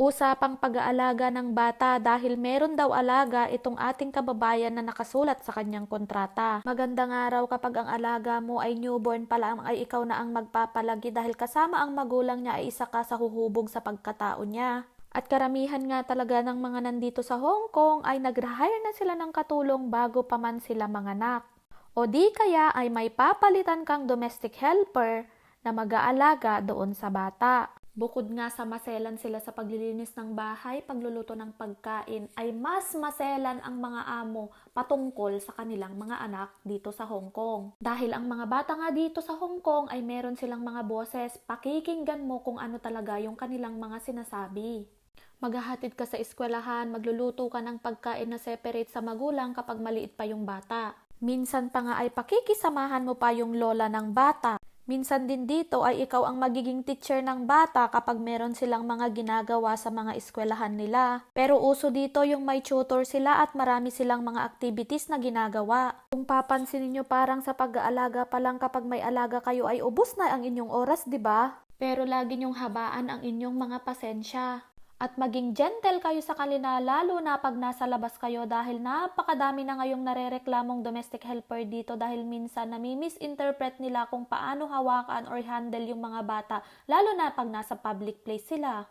Usapang pag-aalaga ng bata dahil meron daw alaga itong ating kababayan na nakasulat sa kanyang kontrata. Magandang araw kapag ang alaga mo ay newborn pa lang ay ikaw na ang magpapalagi dahil kasama ang magulang niya ay isa ka sa huhubog sa pagkatao niya. At karamihan nga talaga ng mga nandito sa Hong Kong ay nag-hire na sila ng katulong bago pa man sila manganak. O di kaya ay may papalitan kang domestic helper na mag-aalaga doon sa bata. Bukod nga sa maselan sila sa paglilinis ng bahay, pagluluto ng pagkain, ay mas maselan ang mga amo patungkol sa kanilang mga anak dito sa Hong Kong. Dahil ang mga bata nga dito sa Hong Kong ay meron silang mga boses, pakikinggan mo kung ano talaga yung kanilang mga sinasabi. Maghahatid ka sa eskwelahan, magluluto ka ng pagkain na separate sa magulang kapag maliit pa yung bata. Minsan pa nga ay pakikisamahan mo pa yung lola ng bata. Minsan din dito ay ikaw ang magiging teacher ng bata kapag meron silang mga ginagawa sa mga eskwelahan nila. Pero uso dito yung may tutor sila at marami silang mga activities na ginagawa. Kung papansin niyo parang sa pag-aalaga pa lang kapag may alaga kayo ay ubos na ang inyong oras, 'di ba? Pero lagi niyong habaan ang inyong mga pasensya. At maging gentle kayo sa kanila lalo na pag nasa labas kayo dahil napakadami na ngayong narereklamong domestic helper dito dahil minsan nami-misinterpret nila kung paano hawakan or handle yung mga bata lalo na pag nasa public place sila.